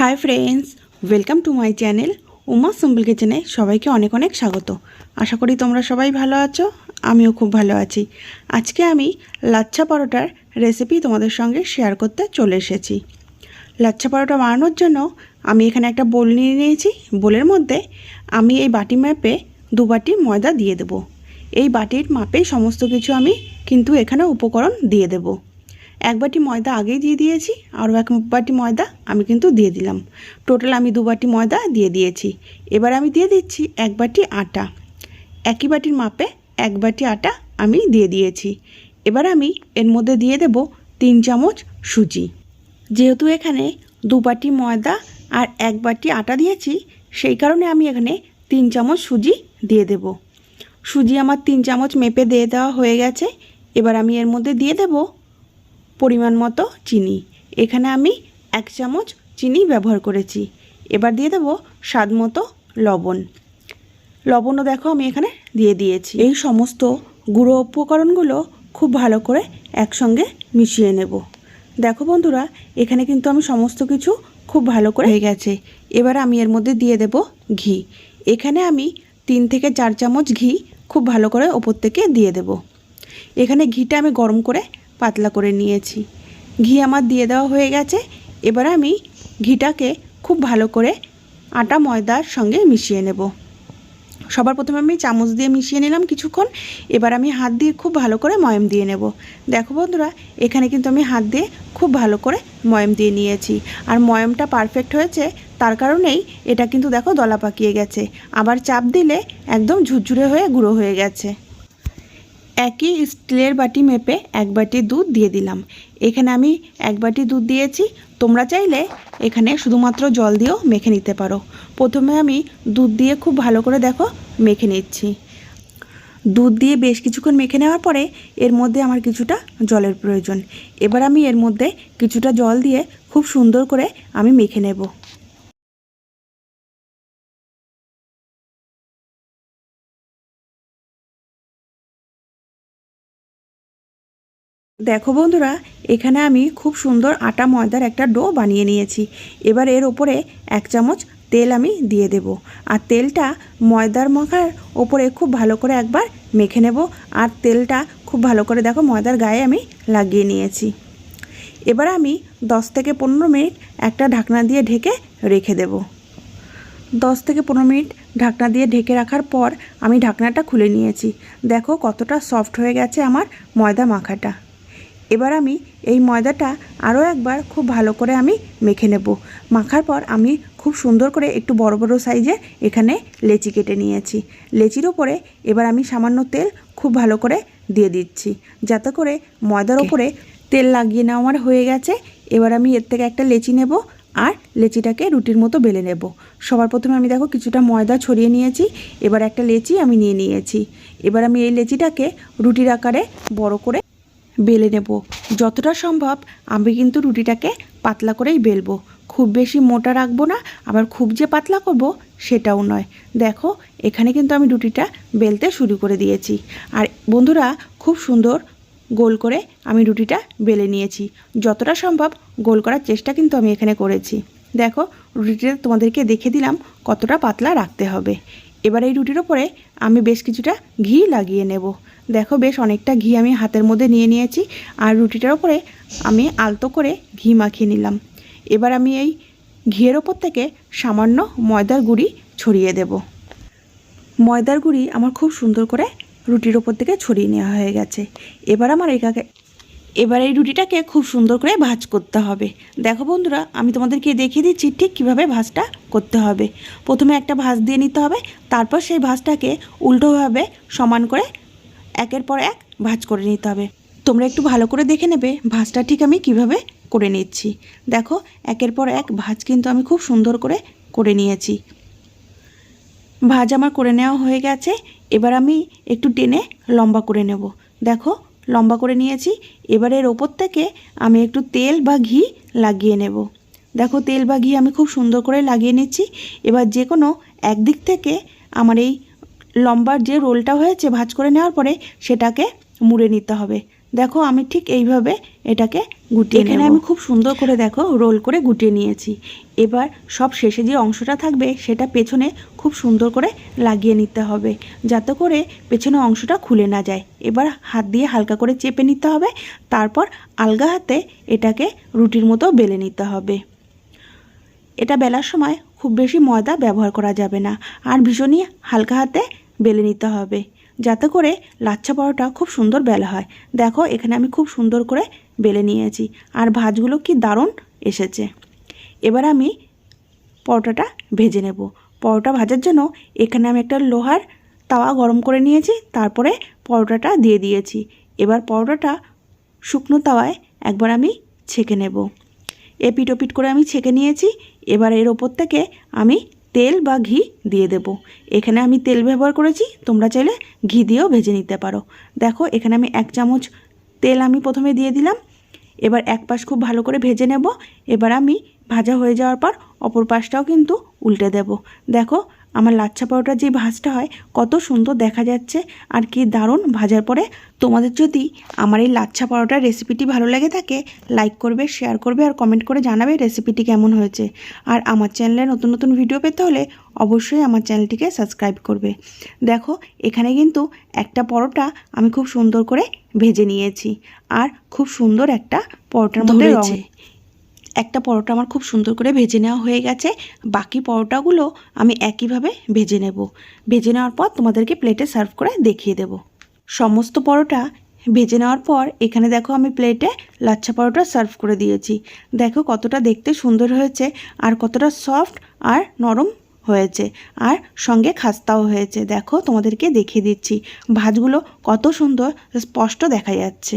Hi friends welcome to my channel Uma simple কিচেনে সবাইকে অনেক অনেক স্বাগত। আশা করি তোমরা সবাই ভালো আছো, আমিও খুব ভালো আছি। আজকে আমি লাচ্ছা পরোটার রেসিপি তোমাদের সঙ্গে শেয়ার করতে চলে এসেছি। লাচ্ছা পরোটা বানানোর জন্য আমি এখানে একটা বোল নিয়ে নিয়েছি। বোলের মধ্যে আমি এই বাটি ম্যাপে দু বাটি ময়দা দিয়ে দেব। এই বাটির মাপেই সমস্ত কিছু আমি কিন্তু এখানে উপকরণ দিয়ে দেবো। এক বাটি ময়দা আগেই দিয়ে দিয়েছি, আরও এক বাটি ময়দা আমি কিন্তু দিয়ে দিলাম। টোটাল আমি দু বাটি ময়দা দিয়ে দিয়েছি। এবার আমি দিয়ে দিচ্ছি এক বাটি আটা। একই বাটির মাপে এক বাটি আটা আমি দিয়ে দিয়েছি। এবার আমি এর মধ্যে দিয়ে দেব তিন চামচ সুজি। যেহেতু এখানে দু বাটি ময়দা আর এক বাটি আটা দিয়েছি, সেই কারণে আমি এখানে তিন চামচ সুজি দিয়ে দেব। সুজি আমার তিন চামচ মেপে দিয়ে দেওয়া হয়ে গেছে। এবার আমি এর মধ্যে দিয়ে দেবো পরিমাণ মতো চিনি। এখানে আমি এক চামচ চিনি ব্যবহার করেছি। এবার দিয়ে দেবো স্বাদ মতো লবণ। লবণও দেখো আমি এখানে দিয়ে দিয়েছি। এই সমস্ত গুঁড়ো উপকরণগুলো খুব ভালো করে একসঙ্গে মিশিয়ে নেব। দেখো বন্ধুরা, এখানে কিন্তু আমি সমস্ত কিছু খুব ভালো করে হয়ে গেছে। এবার আমি এর মধ্যে দিয়ে দেব ঘি। এখানে আমি তিন থেকে চার চামচ ঘি খুব ভালো করে ওপর থেকে দিয়ে দেব। এখানে ঘিটা আমি গরম করে পাতলা করে নিয়েছি। ঘি আমার দিয়ে দেওয়া হয়ে গেছে। এবার আমি ঘিটাকে খুব ভালো করে আটা, ময়দার সঙ্গে মিশিয়ে নেব। সবার প্রথমে আমি চামচ দিয়ে মিশিয়ে নিলাম কিছুক্ষণ। এবার আমি হাত দিয়ে খুব ভালো করে ময়ম দিয়ে নেব। দেখো বন্ধুরা, এখানে কিন্তু আমি হাত দিয়ে খুব ভালো করে ময়ম দিয়ে নিয়েছি। আর ময়মটা পারফেক্ট হয়েছে, তার কারণেই এটা কিন্তু দেখো দলা পাকিয়ে গেছে। আবার চাপ দিলে একদম ঝুরঝুরে হয়ে গুঁড়ো হয়ে গেছে। একই স্টিলের বাটি মেপে এক বাটি দুধ দিয়ে দিলাম। এখানে আমি এক বাটি দুধ দিয়েছি। তোমরা চাইলে এখানে শুধুমাত্র জল দিয়েও মেখে নিতে পারো। প্রথমে আমি দুধ দিয়ে খুব ভালো করে দেখো মেখে নিচ্ছি। দুধ দিয়ে বেশ কিছুক্ষণ মেখে নেওয়ার পরে এর মধ্যে আমার কিছুটা জলের প্রয়োজন। এবার আমি এর মধ্যে কিছুটা জল দিয়ে খুব সুন্দর করে আমি মেখে নেব। দেখো বন্ধুরা, এখানে আমি খুব সুন্দর আটা ময়দার একটা ডো বানিয়ে নিয়েছি। এবার এর ওপরে এক চামচ তেল আমি দিয়ে দেব। আর তেলটা ময়দার মাখার ওপরে খুব ভালো করে একবার মেখে নেব। আর তেলটা খুব ভালো করে দেখো ময়দার গায়ে আমি লাগিয়ে নিয়েছি। এবার আমি দশ থেকে পনেরো মিনিট একটা ঢাকনা দিয়ে ঢেকে রেখে দেব। দশ থেকে পনেরো মিনিট ঢাকনা দিয়ে ঢেকে রাখার পর আমি ঢাকনাটা খুলে নিয়েছি। দেখো কতটা সফট হয়ে গেছে আমার ময়দা মাখাটা। এবার আমি এই ময়দাটা আরও একবার খুব ভালো করে আমি মেখে নেব। মাখার পর আমি খুব সুন্দর করে একটু বড় বড় সাইজে এখানে লেচি কেটে নিয়েছি। লেচির ওপরে এবার আমি সামান্য তেল খুব ভালো করে দিয়ে দিচ্ছি। যাতে করে ময়দার ওপরে তেল লাগিয়ে নেওয়া আমার হয়ে গেছে। এবার আমি এর থেকে একটা লেচি নেব আর লেচিটাকে রুটির মতো বেলে নেব। সবার প্রথমে আমি দেখো কিছুটা ময়দা ছড়িয়ে নিয়েছি। এবার একটা লেচি আমি নিয়ে নিয়েছি। এবার আমি এই লেচিটাকে রুটির আকারে বড় করে বেলে নেব। যতটা সম্ভব আমি কিন্তু রুটিটাকে পাতলা করেই বেলবো। খুব বেশি মোটা রাখব না, আবার খুব যে পাতলা করব সেটাও নয়। দেখো, এখানে কিন্তু আমি রুটিটা বেলতে শুরু করে দিয়েছি। আর বন্ধুরা, খুব সুন্দর গোল করে আমি রুটিটা বেলে নিয়েছি। যতটা সম্ভব গোল করার চেষ্টা কিন্তু আমি এখানে করেছি। দেখো, রুটিটা তোমাদেরকে দেখে দিলাম কতটা পাতলা রাখতে হবে। এবার এই রুটির ওপরে আমি বেশ কিছুটা ঘি লাগিয়ে নেব। দেখো বেশ অনেকটা ঘি আমি হাতের মধ্যে নিয়ে নিয়েছি আর রুটিটার ওপরে আমি আলতো করে ঘি মাখিয়ে নিলাম। এবার আমি এই ঘিয়ের ওপর থেকে সামান্য ময়দার গুঁড়ি ছড়িয়ে দেব। ময়দার গুঁড়ি আমার খুব সুন্দর করে রুটির ওপর থেকে ছড়িয়ে নেওয়া হয়ে গেছে। এবার আমার এটাকে এবার এই রুটিটাকে খুব সুন্দর করে ভাজ করতে হবে। দেখো বন্ধুরা, আমি তোমাদেরকে দেখিয়ে দিচ্ছি ঠিক কীভাবে ভাজটা করতে হবে। প্রথমে একটা ভাজ দিয়ে নিতে হবে, তারপর সেই ভাজটাকে উল্টোভাবে সমান করে একের পর এক ভাজ করে নিতে হবে। তোমরা একটু ভালো করে দেখে নেবে ভাজটা ঠিক আমি কীভাবে করে নিচ্ছি। দেখো, একের পর এক ভাজ কিন্তু আমি খুব সুন্দর করে করে নিয়েছি। ভাজ আমার করে নেওয়া হয়ে গেছে, এবার আমি একটু টেনে লম্বা করে নেব। দেখো, লম্বা করে নিয়েছি এবার এর ওপর থেকে আমি একটু তেল বা ঘি লাগিয়ে নেব। দেখো তেল বা ঘি আমি খুব সুন্দর করে লাগিয়ে নিচ্ছি। এবার যে কোনো একদিক থেকে আমার এই লম্বার যে রোলটা হয়েছে ভাজ করে নেওয়ার পরে সেটাকে মুড়ে নিতে হবে। দেখো আমি ঠিক এইভাবে এটাকে গুটিয়ে এখানে আমি খুব সুন্দর করে দেখো রোল করে গুটিয়ে নিয়েছি। এবার সব শেষে যে অংশটা থাকবে সেটা পেছনে খুব সুন্দর করে লাগিয়ে নিতে হবে যাতে করে পেছনে অংশটা খুলে না যায়। এবার হাত দিয়ে হালকা করে চেপে নিতে হবে তারপর আলগা হাতে এটাকে রুটির মতো বেলে নিতে হবে। এটা বেলার সময় খুব বেশি ময়দা ব্যবহার করা যাবে না। আর ভীষণই হালকা হাতে বেলে নিতে হবে। যাতে করে লাচ্ছা পরোটা খুব সুন্দর বেলা হয়। দেখো, এখানে আমি খুব সুন্দর করে বেলে নিয়েছি। আর ভাজগুলো কি দারুণ এসেছে। এবার আমি পরোটাটা ভেজে নেব। পরোটা ভাজার জন্য এখানে আমি একটা লোহার তাওয়া গরম করে নিয়েছি। তারপরে পরোটাটা দিয়ে দিয়েছি। এবার পরোটাটা শুকনো তাওয়ায় একবার আমি ছেঁকে নেব। এপিট ওপিট করে আমি ছেঁকে নিয়েছি। এবার এর ওপর থেকে আমি তেল বা ঘি দিয়ে দেব। এখানে আমি তেল ব্যবহার করেছি, তোমরা চাইলে ঘি দিয়েও ভেজে নিতে পারো। দেখো, এখানে আমি এক চামচ তেল আমি প্রথমে দিয়ে দিলাম। এবার এক পাশ খুব ভালো করে ভেজে নেব। এবার আমি ভাজা হয়ে যাওয়ার পর অপর পাশটাও কিন্তু উল্টে দেব। দেখো আমার লাচ্ছা পরোটার যে ভাজটা হয়, কত সুন্দর দেখা যাচ্ছে আর কি দারুণ। ভাজার পরে তোমাদের যদি আমার এই লাচ্ছা পরোটার রেসিপিটি ভালো লেগে থাকে লাইক করবে শেয়ার করবে আর কমেন্ট করে জানাবে রেসিপিটি কেমন হয়েছে। আর আমার চ্যানেলে নতুন নতুন ভিডিও পেতে হলে অবশ্যই আমার চ্যানেলটিকে সাবস্ক্রাইব করবে। দেখো, এখানে কিন্তু একটা পরোটা আমি খুব সুন্দর করে ভেজে নিয়েছি। আর খুব সুন্দর একটা পরোটার মধ্যে রং একটা পরোটা আমার খুব সুন্দর করে ভেজে নেওয়া হয়ে গেছে। বাকি পরোটাগুলো আমি একইভাবে ভেজে নেব। ভেজে নেওয়ার পর তোমাদেরকে প্লেটে সার্ভ করে দেখিয়ে দেব। সমস্ত পরোটা ভেজে নেওয়ার পর এখানে দেখো আমি প্লেটে লাচ্ছা পরোটা সার্ভ করে দিয়েছি। দেখো কতটা দেখতে সুন্দর হয়েছে আর কতটা সফট আর নরম হয়েছে আর সঙ্গে খাস্তাও হয়েছে। দেখো তোমাদেরকে দেখিয়ে দিচ্ছি। ভাজগুলো কত সুন্দর স্পষ্ট দেখা যাচ্ছে।